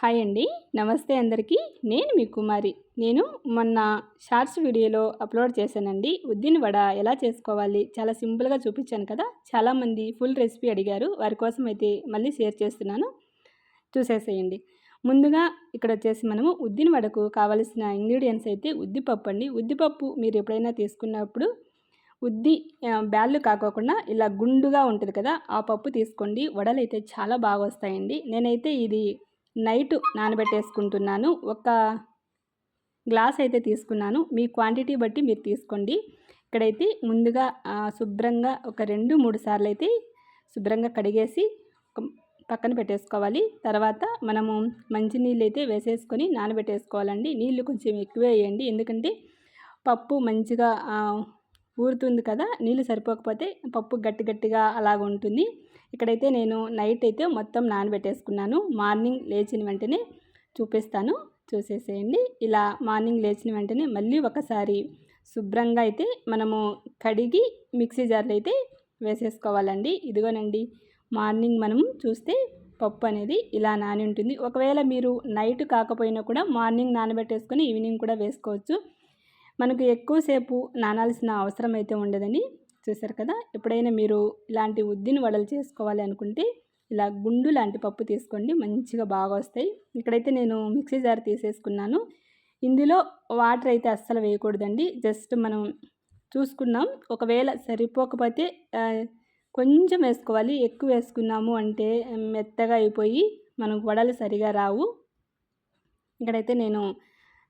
Hi అండి. నమస్తే అందరికీ. నేను మీ కుమారి. నేను మొన్న షార్ట్స్ వీడియోలో అప్లోడ్ చేశానండి. ఉద్దిన వడ ఎలా చేసుకోవాలి? చాలా సింపుల్గా చూపించాను కదా. చాలామంది ఫుల్ రెసిపీ అడిగారు. వారి కోసం అయితే మళ్ళీ షేర్ చేస్తున్నాను. చూసేసేయండి. ముందుగా ఇక్కడ వచ్చేసి మనము ఉద్దిన వడకు కావలసిన ఇంగ్రీడియంట్స్ అయితే ఉద్దిపప్పు అండి. ఉద్దిపప్పు మీరు ఎప్పుడైనా తీసుకున్నప్పుడు ఉద్ది బ్యాళ్ళు కాకోకుండా ఇలా గుండుగా ఉంటుంది కదా. ఆ పప్పు తీసుకోండి. వడలు అయితే చాలా బాగా వస్తాయండి. నేనైతే ఇది నైట్ నానబెట్టేసుకుంటున్నాను. ఒక గ్లాస్ అయితే తీసుకున్నాను. మీ క్వాంటిటీ బట్టి మీరు తీసుకోండి. ఇక్కడైతే ముందుగా శుభ్రంగా ఒక రెండు మూడు సార్లు అయితే శుభ్రంగా కడిగేసి పక్కన పెట్టేసుకోవాలి. తర్వాత మనము మంచినీళ్ళు అయితే వేసేసుకొని నానబెట్టేసుకోవాలండి. నీళ్ళు కొంచెం ఎక్కువ వేయండి. ఎందుకంటే పప్పు మంచిగా ఊరుతుంది కదా నీళ్ళు సరిపోకపోతే పప్పు గట్టి గట్టిగా అలాగ ఉంటుంది. ఇక్కడైతే నేను నైట్ అయితే మొత్తం నానబెట్టేసుకున్నాను. మార్నింగ్ లేచిన వెంటనే చూపిస్తాను. చూసేసేయండి. ఇలా మార్నింగ్ లేచిన వెంటనే మళ్ళీ ఒకసారి శుభ్రంగా అయితే మనము కడిగి మిక్సీ జార్లో అయితే వేసేసుకోవాలండి. ఇదిగోనండి మార్నింగ్ మనం చూస్తే పప్పు అనేది ఇలా నాని ఉంటుంది. ఒకవేళ మీరు నైట్ కాకపోయినా కూడా మార్నింగ్ నానబెట్టేసుకొని ఈవినింగ్ కూడా వేసుకోవచ్చు. మనకు ఎక్కువసేపు నానాల్సిన అవసరం అయితే ఉండదని చూసారు కదా. ఎప్పుడైనా మీరు ఇలాంటి ఉద్దిని వడలు చేసుకోవాలి అనుకుంటే ఇలా గుండు లాంటి పప్పు తీసుకోండి మంచిగా బాగా వస్తాయి. ఇక్కడైతే నేను మిక్సీ జార్ తీసేసుకున్నాను. ఇందులో వాటర్ అయితే అస్సలు వేయకూడదండి. జస్ట్ మనం చూసుకున్నాం. ఒకవేళ సరిపోకపోతే కొంచెం వేసుకోవాలి. ఎక్కువ వేసుకున్నాము అంటే మెత్తగా అయిపోయి మనకు వడలు సరిగా రావు. ఇక్కడైతే నేను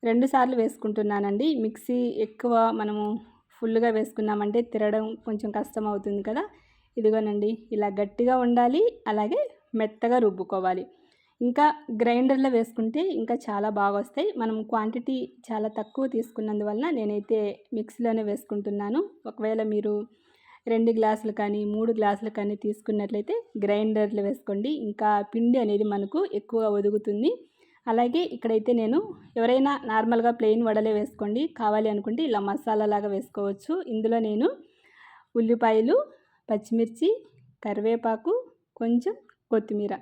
రెండు సార్లు వేసుకుంటున్నానండి. మిక్సీ ఎక్కువ మనము ఫుల్గా వేసుకున్నామంటే తిరగడం కొంచెం కష్టం అవుతుంది కదా. ఇదిగోనండి ఇలా గట్టిగా ఉండాలి అలాగే మెత్తగా రుబ్బుకోవాలి. ఇంకా గ్రైండర్లో వేసుకుంటే ఇంకా చాలా బాగా వస్తాయి మనం క్వాంటిటీ చాలా తక్కువ తీసుకున్నందువలన నేనైతే మిక్సీలోనే వేసుకుంటున్నాను. ఒకవేళ మీరు రెండు గ్లాసులు కానీ మూడు గ్లాసులు కానీ తీసుకున్నట్లయితే గ్రైండర్లో వేసుకోండి. ఇంకా పిండి అనేది మనకు ఎక్కువగా ఒదుగుతుంది. అలాగే ఇక్కడైతే నేను ఎవరైనా నార్మల్గా ప్లెయిన్ వడలే వేసుకోండి కావాలి అనుకుంటే ఇలా మసాలా లాగా వేసుకోవచ్చు. ఇందులో నేను ఉల్లిపాయలు పచ్చిమిర్చి కరివేపాకు కొంచెం కొత్తిమీర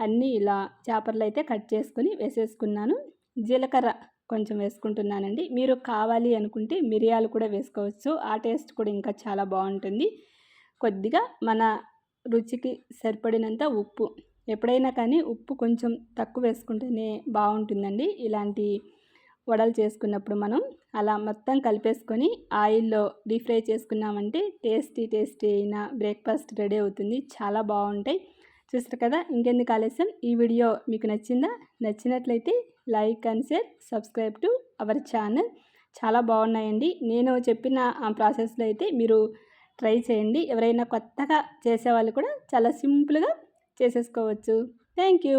అన్నీ ఇలా చేపర్లు అయితే కట్ చేసుకుని వేసేసుకున్నాను. జీలకర్ర కొంచెం వేసుకుంటున్నానండి. మీరు కావాలి అనుకుంటే మిరియాలు కూడా వేసుకోవచ్చు. ఆ టేస్ట్ కూడా ఇంకా చాలా బాగుంటుంది. కొద్దిగా మన రుచికి సరిపడినంత ఉప్పు ఎప్పుడైనా కానీ ఉప్పు కొంచెం తక్కువ వేసుకుంటేనే బాగుంటుందండి. ఇలాంటి వడలు చేసుకున్నప్పుడు మనం అలా మొత్తం కలిపేసుకొని ఆయిల్లో డీప్ ఫ్రై చేసుకున్నామంటే టేస్టీ టేస్టీ అయిన బ్రేక్ఫాస్ట్ రెడీ అవుతుంది. చాలా బాగుంటాయి. చూస్తారు కదా ఇంకెందుకు ఆలస్యం? ఈ వీడియో మీకు నచ్చిందా? నచ్చినట్లయితే like and share subscribe to our channel. చాలా బాగున్నాయండి. నేను చెప్పిన ప్రాసెస్లో అయితే మీరు ట్రై చేయండి. ఎవరైనా కొత్తగా చేసేవాళ్ళు కూడా చాలా సింపుల్గా చేసేసుకోవచ్చు. Thank you